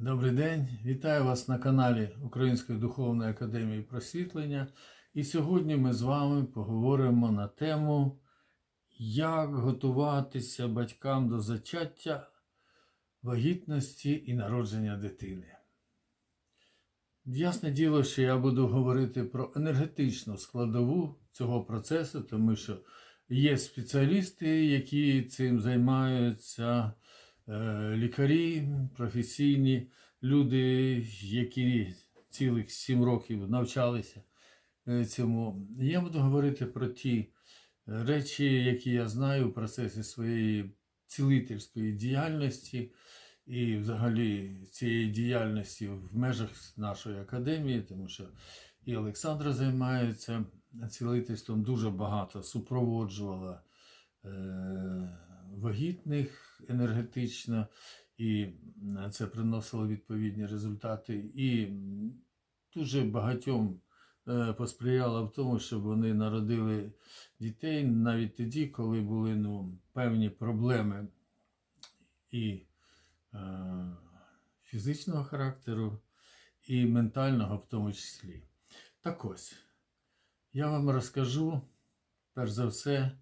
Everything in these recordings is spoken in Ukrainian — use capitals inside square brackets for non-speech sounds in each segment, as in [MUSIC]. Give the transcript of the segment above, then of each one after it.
Добрий день, вітаю вас на каналі Української духовної академії просвітлення. І сьогодні ми з вами поговоримо на тему, як готуватися батькам до зачаття, вагітності і народження дитини. Ясне діло, що я буду говорити про енергетичну складову цього процесу, тому що є спеціалісти, які цим займаються лікарі, професійні люди, які цілих сім років навчалися е, цьому. Я буду говорити про ті речі, які я знаю в процесі своєї цілительської діяльності і взагалі цієї діяльності в межах нашої академії, тому що і Олександра займається цілительством, дуже багато супроводжувала е, вагітних енергетично, і це приносило відповідні результати. І дуже багатьом е, посприяла в тому, щоб вони народили дітей навіть тоді, коли були ну, певні проблеми і е, фізичного характеру, і ментального в тому числі. Так ось, я вам розкажу, перш за все,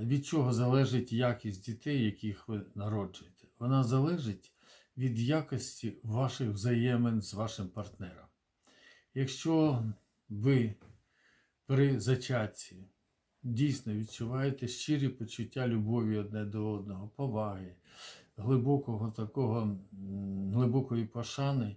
від чого залежить якість дітей, яких ви народжуєте. Вона залежить від якості ваших взаємин з вашим партнером. Якщо ви при зачатці дійсно відчуваєте щирі почуття любові одне до одного, поваги, глибокого такого глибокої пошани,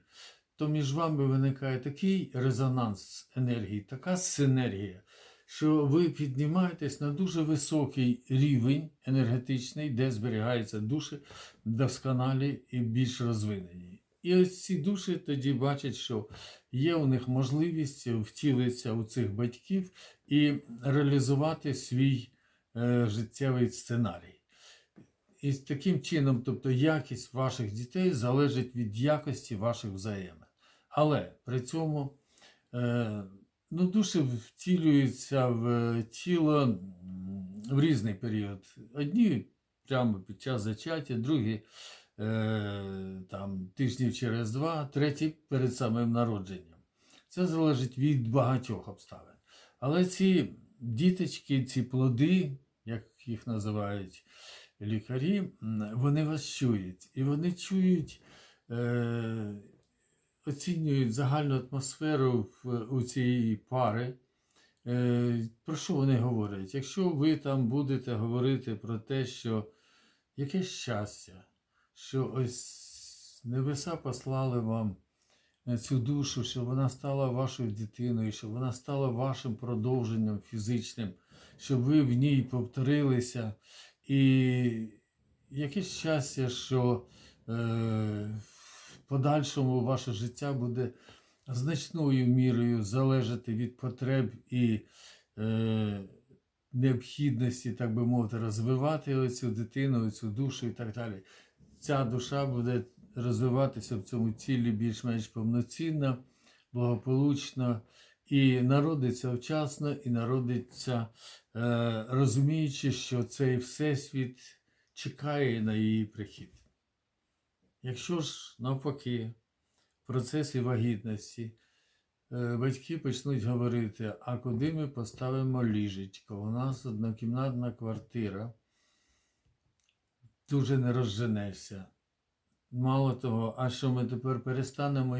то між вами виникає такий резонанс енергії, така синергія, що ви піднімаєтесь на дуже високий рівень енергетичний, де зберігаються душі досконалі і більш розвинені. І ось ці душі тоді бачать, що є у них можливість втілитися у цих батьків і реалізувати свій е, життєвий сценарій. І таким чином, тобто якість ваших дітей залежить від якості ваших взаємин. Але при цьому е, ну, душі втілюються в тіло в різний період. Одні прямо під час зачаття, другі е, там, тижнів через два, треті перед самим народженням. Це залежить від багатьох обставин. Але ці діточки, ці плоди, як їх називають лікарі, вони вас чують. І вони чують, е, оцінюють загальну атмосферу у цієї пари. Е, про що вони говорять? Якщо ви там будете говорити про те, що яке щастя, що ось небеса послали вам е, цю душу, щоб вона стала вашою дитиною, щоб вона стала вашим продовженням фізичним, щоб ви в ній повторилися. І яке щастя, що е, подальшому ваше життя буде значною мірою залежати від потреб і е, необхідності, так би мовити, розвивати оцю дитину, цю душу і так далі. Ця душа буде розвиватися в цьому тілі більш-менш повноцінно, благополучно і народиться вчасно, і народиться, е, розуміючи, що цей всесвіт чекає на її прихід. Якщо ж навпаки, в процесі вагітності е, батьки почнуть говорити, а куди ми поставимо ліжечко? У нас однокімнатна квартира, дуже не розженешся. Мало того, а що ми тепер перестанемо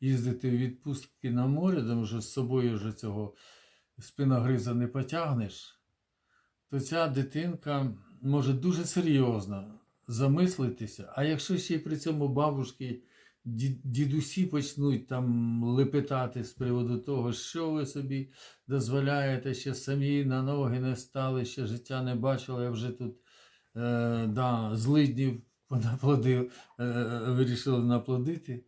їздити, в відпустки на море, тому що з собою вже цього спиногриза не потягнеш, то ця дитинка може дуже серйозно замислитися. А якщо ще й при цьому бабушки, дідусі почнуть там лепетати з приводу того, що ви собі дозволяєте, ще самі на ноги не стали, ще життя не бачили, а вже тут е, да, злиднів понаплодив, е, вирішили наплодити,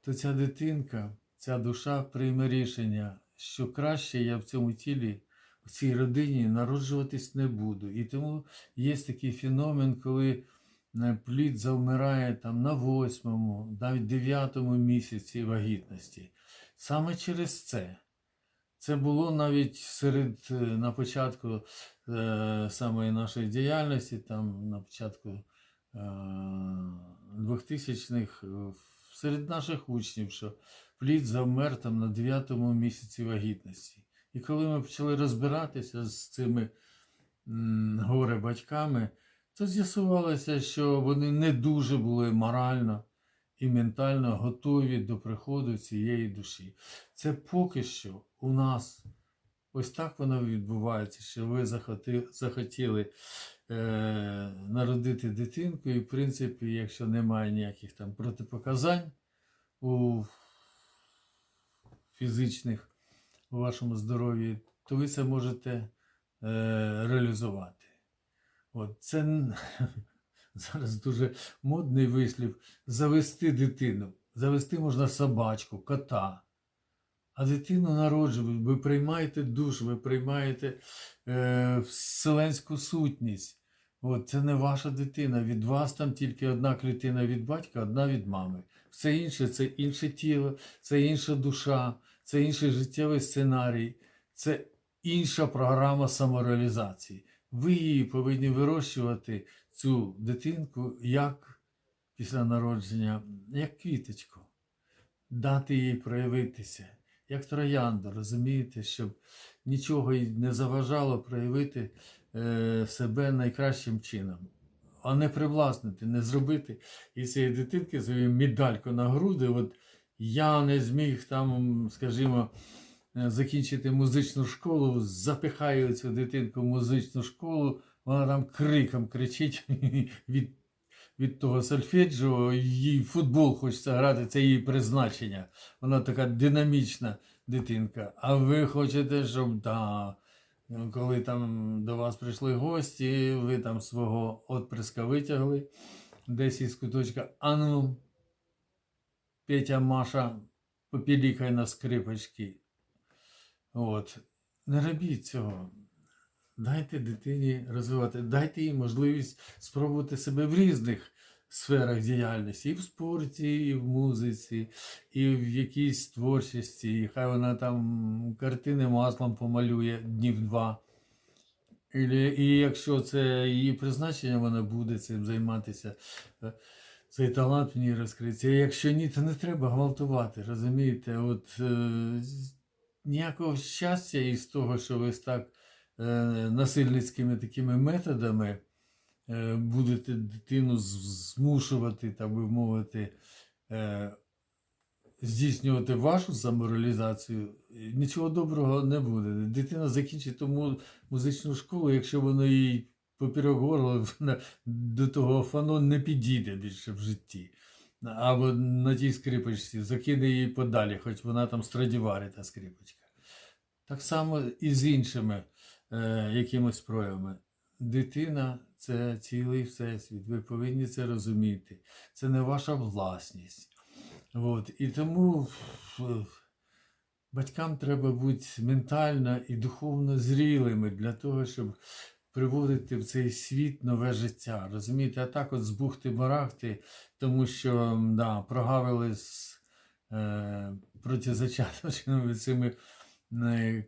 то ця дитинка, ця душа прийме рішення, що краще я в цьому тілі, в цій родині народжуватись не буду. І тому є такий феномен, коли е, плід завмирає там на восьмому, навіть дев'ятому місяці вагітності. Саме через це. Це було навіть серед е, на початку е, самої нашої діяльності, там на початку е, 2000-х е, серед наших учнів, що плід завмер там на 9-му місяці вагітності. І коли ми почали розбиратися з цими горе-батьками, то з'ясувалося, що вони не дуже були морально і ментально готові до приходу цієї душі. Це поки що у нас ось так воно відбувається, що ви захотіли е, народити дитинку, і, в принципі, якщо немає ніяких там протипоказань у фізичних у вашому здоров'ї, то ви це можете е, реалізувати. От це [LAUGHS] зараз дуже модний вислів завести дитину. Завести можна собачку, кота. А дитину народжують, ви приймаєте душ, ви приймаєте е, вселенську сутність. От, це не ваша дитина. Від вас там тільки одна клітина від батька, одна від мами. Все інше це інше тіло, це інша душа, це інший життєвий сценарій, це інша програма самореалізації. Ви її повинні вирощувати, цю дитинку, як після народження, як квіточку, дати їй проявитися, як троянду, розумієте, щоб нічого їй не заважало проявити е, себе найкращим чином. А не привласнити, не зробити із цієї дитинки свою медальку на груди. От я не зміг там, скажімо, е, закінчити музичну школу, запихаю цю дитинку в музичну школу, вона там криком кричить [LAUGHS] від, від того сольфеджіо, їй футбол хочеться грати, це її призначення. Вона така динамічна дитинка. А ви хочете, щоб да, коли там до вас прийшли гості, ви там свого отприска витягли десь із куточка, а ну, Петя Маша, попілікай на скрипочки. От. Не робіть цього. Дайте дитині розвивати, дайте їй можливість спробувати себе в різних сферах діяльності, і в спорті, і в музиці, і в якійсь творчості. І хай вона там картини маслом помалює днів два. Ілі- І якщо це її призначення, вона буде цим займатися. Цей талант в ній розкриється. Якщо ні, то не треба гвалтувати. Розумієте? От е, ніякого щастя із того, що ви так е, насильницькими такими методами е, будете дитину змушувати, так би мовити, е, здійснювати вашу самореалізацію, е, нічого доброго не буде. Дитина закінчить тому музичну школу, якщо воно їй поперек горла [LAUGHS] до того фано не підійде більше в житті. Або на тій скрипочці закине її подалі, хоч вона там страдіварі та скрипочка. Так само і з іншими е, якимось проявами. Дитина це цілий всесвіт. Ви повинні це розуміти. Це не ваша власність. От. І тому батькам треба бути ментально і духовно зрілими для того, щоб приводити в цей світ нове життя. Розумієте, а так от з бухти-барахти, тому що да, прогавили з е, протизачаточними цими е,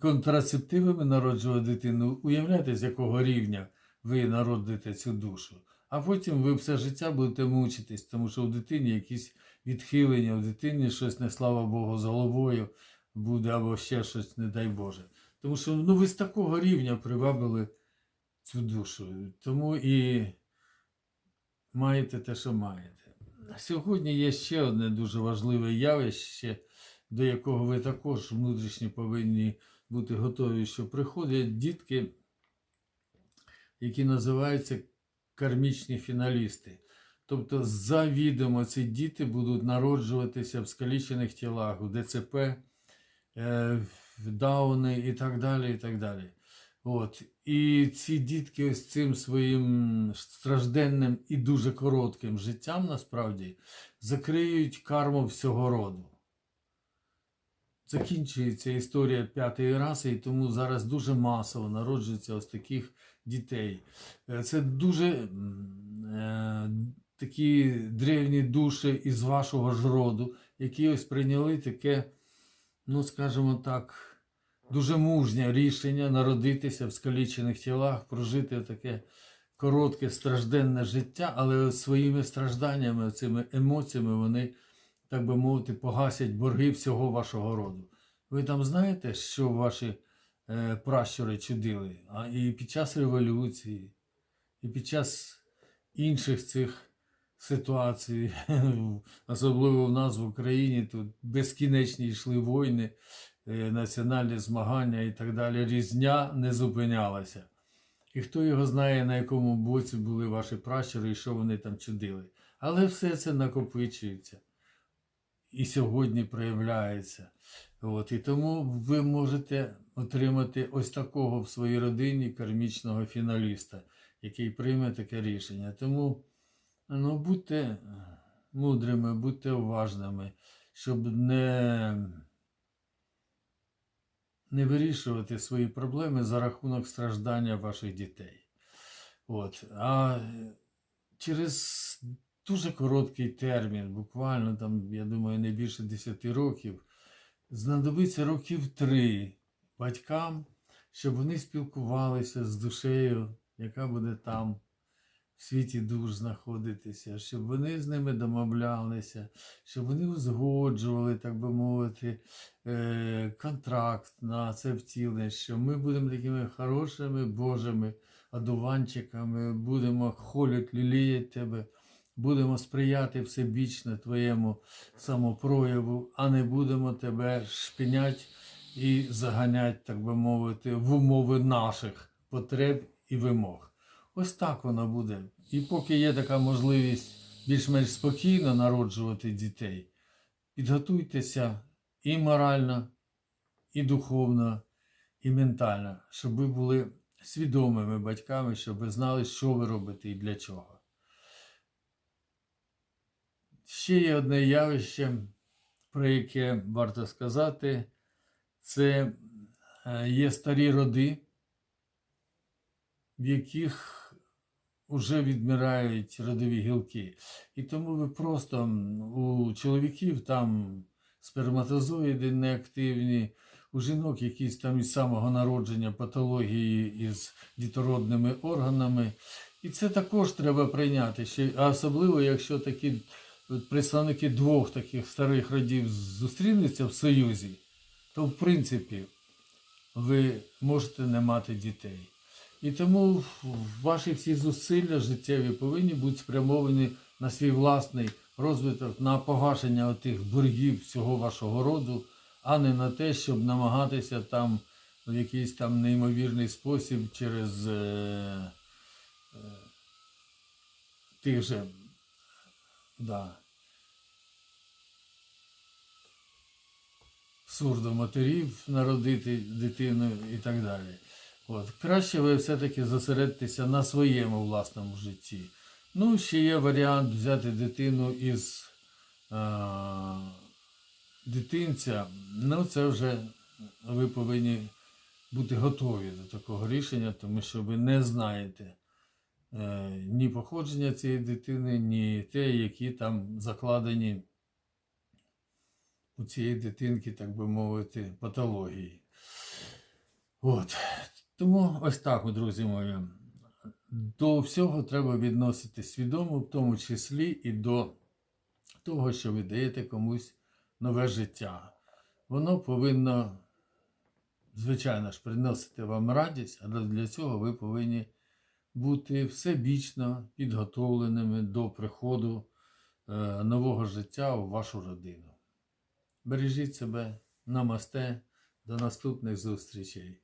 контрацептивами народжувати дитину. Уявляєте, з якого рівня ви народите цю душу. А потім ви все життя будете мучитись, тому що у дитині якісь відхилення, у дитині щось, не слава Богу, з головою буде або ще щось, не дай Боже. Тому що ну, ви з такого рівня привабили цю душу. Тому і маєте те, що маєте. Сьогодні є ще одне дуже важливе явище, до якого ви також внутрішньо повинні бути готові, що приходять дітки, які називаються кармічні фіналісти. Тобто завідомо ці діти будуть народжуватися в скалічених тілах, в ДЦП, Дауни і так далі. і так далі. От. І ці дітки ось цим своїм стражденним і дуже коротким життям насправді закриють карму всього роду. Закінчується історія п'ятої раси, і тому зараз дуже масово народжується ось таких дітей. Е, Це дуже е, такі древні душі із вашого ж роду, які ось прийняли таке, ну скажімо так, дуже мужнє рішення народитися в скалічених тілах, прожити таке коротке стражденне життя, але своїми стражданнями, цими емоціями вони, так би мовити, погасять борги всього вашого роду. Ви там знаєте, що ваші е, пращури чудили? А і під час революції, і під час інших цих ситуацій, [LAUGHS] особливо в нас в Україні, тут безкінечні йшли війни, е, національні змагання і так далі. Різня не зупинялася. І хто його знає, на якому боці були ваші пращури і що вони там чудили. Але все це накопичується і сьогодні проявляється. От, і тому ви можете отримати ось такого в своїй родині кармічного фіналіста, який прийме таке рішення. Тому ну, будьте мудрими, будьте уважними, щоб не, не вирішувати свої проблеми за рахунок страждання ваших дітей. От. А через дуже короткий термін, буквально там, я думаю, не більше 10 років, знадобиться років три батькам, щоб вони спілкувалися з душею, яка буде там в світі душ знаходитися, щоб вони з ними домовлялися, щоб вони узгоджували, так би мовити, е, контракт на це втілення, що ми будемо такими хорошими Божими одуванчиками, будемо холять, ліліять тебе, будемо сприяти всебічно твоєму самопрояву, а не будемо тебе шпинять і заганять, так би мовити, в умови наших потреб і вимог. Ось так воно буде. І поки є така можливість більш-менш спокійно народжувати дітей, підготуйтеся і морально, і духовно, і ментально, щоб ви були свідомими батьками, щоб ви знали, що ви робите і для чого. Ще є одне явище, про яке варто сказати, це е, є старі роди, в яких вже відмирають родові гілки. І тому ви просто у чоловіків там сперматозоїди неактивні, у жінок якісь там із самого народження патології із дітородними органами. І це також треба прийняти. А особливо, якщо такі представники двох таких старих родів зустрінуться в Союзі, то в принципі ви можете не мати дітей. І тому ваші всі зусилля життєві повинні бути спрямовані на свій власний розвиток, на погашення тих боргів всього вашого роду, а не на те, щоб намагатися там в якийсь там неймовірний спосіб через е, е, тих же да, сурдоматерів народити дитину і так далі. От. Краще ви все-таки зосередитеся на своєму власному житті. Ну, ще є варіант взяти дитину із а, дитинця. Ну, це вже ви повинні бути готові до такого рішення, тому що ви не знаєте е, ні походження цієї дитини, ні те, які там закладені у цієї дитинки, так би мовити, патології. От. Тому ось так, друзі мої. До всього треба відносити свідомо, в тому числі і до того, що ви даєте комусь нове життя. Воно повинно, звичайно ж, приносити вам радість, але для цього ви повинні бути всебічно підготовленими до приходу е, нового життя у вашу родину. Бережіть себе, намасте, до наступних зустрічей.